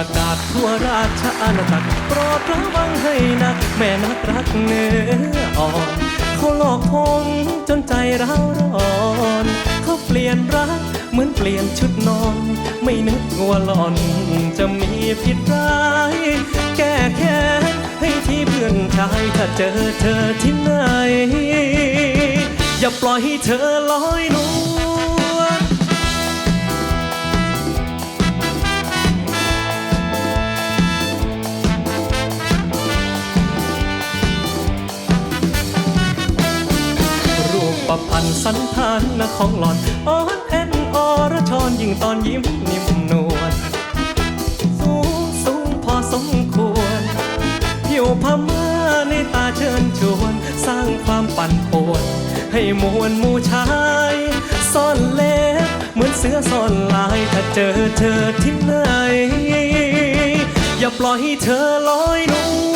ประกาศทั่วราชอาณาจักรโปรดระวังให้นัก แม่นักรักเนื้ออ่อนเขาหลอกผมจนใจร้าร้อนเขาเปลี่ยนรักเหมือนเปลี่ยนชุดนอน ไม่นึกว่าหล่อนจะมีผิดร้าย แก้แค้นให้ที่เพื่อนชายถ้าเจอเธอที่ไหน อย่าปล่อยให้เธอลอยนวล ประพันธ์สันฐานนะของหลอนอ่อนแอนอรชรยิ่งตอนยิ้มนิ่มนวลสูงสูงพอสมควรผิวพม่าในตาเชิญชวน สร้างความปั่นป่วน ให้มวลมูชายซ่อนเล็บเหมือนเสือซ่อนลายถ้าเจอเธอที่ไหน อย่าปล่อยให้เธอลอยนวล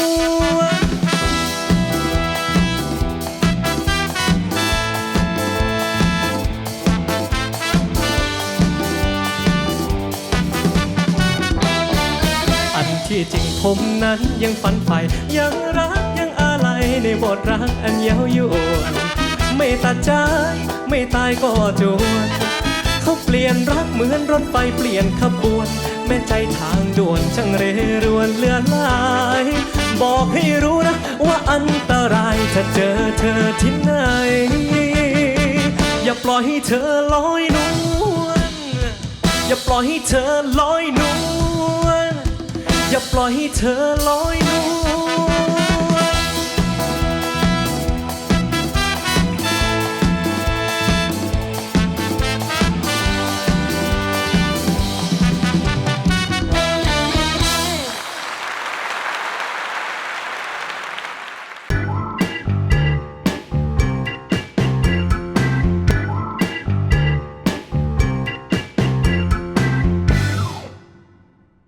ที่จริงผมนั้นยังฝันใฝ่ยังรักยังอะไรในบทรักอันเย้ายวนไม่ตัดใจไม่ตายก็จวนเขาเปลี่ยนรักเหมือนรถไฟเปลี่ยนขบวน แม่ใจทางด่วนช่างเรรวนเลือนลาย บอกให้รู้นะ ว่าอันตรายถ้าเจอเธอที่ไหน อย่าปล่อยให้เธอลอยนวลอย่าปล่อยให้เธอลอยนวล อย่าปล่อยให้เธอลอย